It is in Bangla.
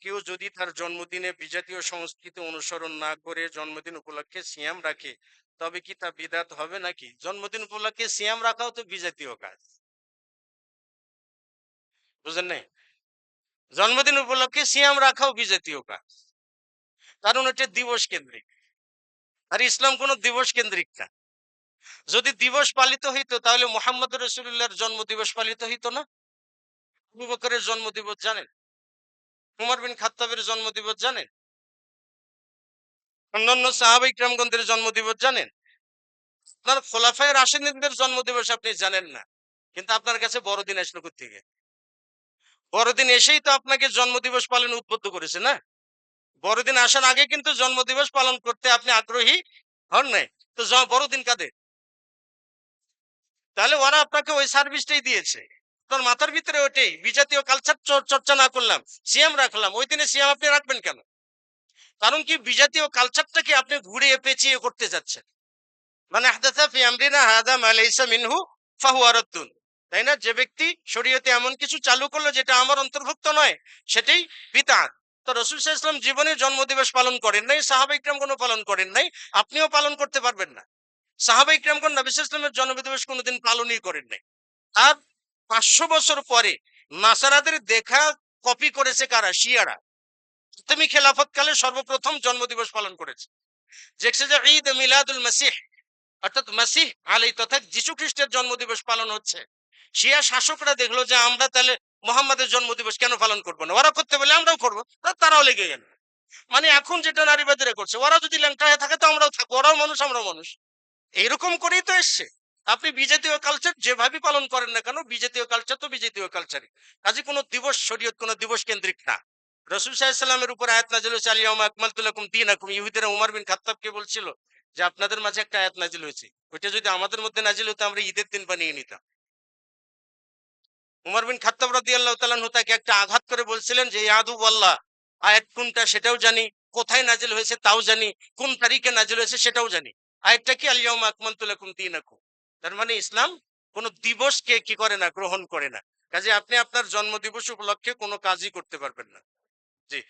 কেউ যদি তার জন্মদিনে বিজাতীয় সংস্কৃতি অনুসরণ না করে জন্মদিন উপলক্ষে সিয়াম রাখে, তবে কি তা বিদাত হবে নাকি? জন্মদিন উপলক্ষে সিয়াম রাখাও তো বিজাতীয় কাজ। বুঝলেন নাই? জন্মদিন উপলক্ষে সিয়াম রাখাও বিজাতীয় কাজ। কারণ এটা দিবস কেন্দ্রিক। আর ইসলাম কোনো দিবস কেন্দ্রিক না। যদি দিবস পালিত হইতো, তাহলে মোহাম্মদ রসুল্লাহর জন্ম দিবস পালিত হইতো না। আবু জন্ম দিবস জানেন? উমর বিন খাত্তাবের জন্ম দিবস জানেন? অন্যান্য সাহাবাই ক্রামগন্ধের জন্ম দিবস জানেন? আপনার খোলাফায় রাশিদিনদের জন্ম দিবস আপনি জানেন না। কিন্তু আপনার কাছে বড়দিন আসলো থেকে বড়দিন এসেই তো আপনাকে জন্মদিবস পালন উদ্বুদ্ধ করেছে, না? বড়দিন আসার আগে কিন্তু জন্মদিবস পালন করতে আপনি আগ্রহী হন নাই। তো বড়দিন কাদের? তাহলে ওরা আপনাকে ওই সার্ভিসটাই দিয়েছে। তোর মাথার ভিতরে ওটাই বিজাতীয় কালচার চর্চা না করলাম সিএম রাখলাম, ওই দিনে সিএম আপনি রাখবেন কেন? কারণ কি বিজাতীয় কালচারটাকে আপনি ঘুরিয়ে পেঁচিয়ে করতে যাচ্ছেন। মানে মিনহু তাই না? যে ব্যক্তি শরীয়তে এমন কিছু চালু করল যেটা আমার অন্তর্ভুক্ত নয়, সেটাই বিদআত তো রসুল ওয়াসাল্লাম জীবনে জন্মদিবস পালন করেন নাই, সাহাবা ইকরাম কোনো পালন করেন নাই, আপনিও পালন করতে পারবেন না। সাহাবা ইকরাম কোন নবী সাল্লাল্লাহু আলাইহি ওয়াসাল্লামের জন্মদিবস কোনোদিন পালনই করেন নাই। আর পাঁচশো বছর পরে নাসারাদের দেখা কপি করেছে কারা? শিয়ারা। তুমি খেলাফতকালে সর্বপ্রথম জন্মদিবস পালন করেছে। দেখছে যে ঈদ মিলাদুল মাসিহ, অর্থাৎ মাসিহ আলাই তথা যীশু খ্রিস্টের জন্মদিবস পালন হচ্ছে। শিয়া শাসকরা দেখল যে আমরা তাহলে মোহাম্মদের জন্মদিবস কেন পালন করব না? ওরা করতে বলে, আমরাও করব। তারাও লেগে গেল। মানে এখন যেটা নারীবাদীরা করছে, ওরা যদি ল্যাংটা থাকে তো আমরাও থাকব, ওরাও মানুষ, আমরাও মানুষ। এইরকম করেই তো এসছে। আপনি বিজাতীয় কালচার যেভাবে পালন করেন না কেন, বিজাতীয় কালচার তো বিজাতীয় কালচারই কাজে কোনো দিবস, শরীয়ত কোনো দিবস কেন্দ্রিক না। রসুল সাহেবের উপর আয়াত নাজিল হয়েছে আলিয়াম আকমাল তুলাকুম দিন আকুম ইহুদিরা উমার বিন খাত্তাবকে বলছিল যে, আপনাদের মাঝে একটা আয়াত নাজিল হয়েছে। ওইটা যদি আমাদের মধ্যে নাজিল হতো, আমরা ঈদের দিন বানিয়ে নিতাম। উমর বিন খাত্তাব রাদিয়াল্লাহু তাআলা আনহু তাকে একটা আঘাত করে বলছিলেন যে, ইয়াদু আল্লাহ আয়াত কোনটা সেটাও জানি, কোথায় নাজিল হয়েছে তাও জানি, কোন তারিখে নাজিল হয়েছে সেটাও জানি। আয়াতটা কি আলিয়াউমা আকমালতু লাকুম দীনাকুম? তার মানে ইসলাম কোন দিবসকে কি করে না, গ্রহণ করে না। কাজে আপনি আপনার জন্মদিবস উপলক্ষে কোনো কাজই করতে পারবেন না। জি।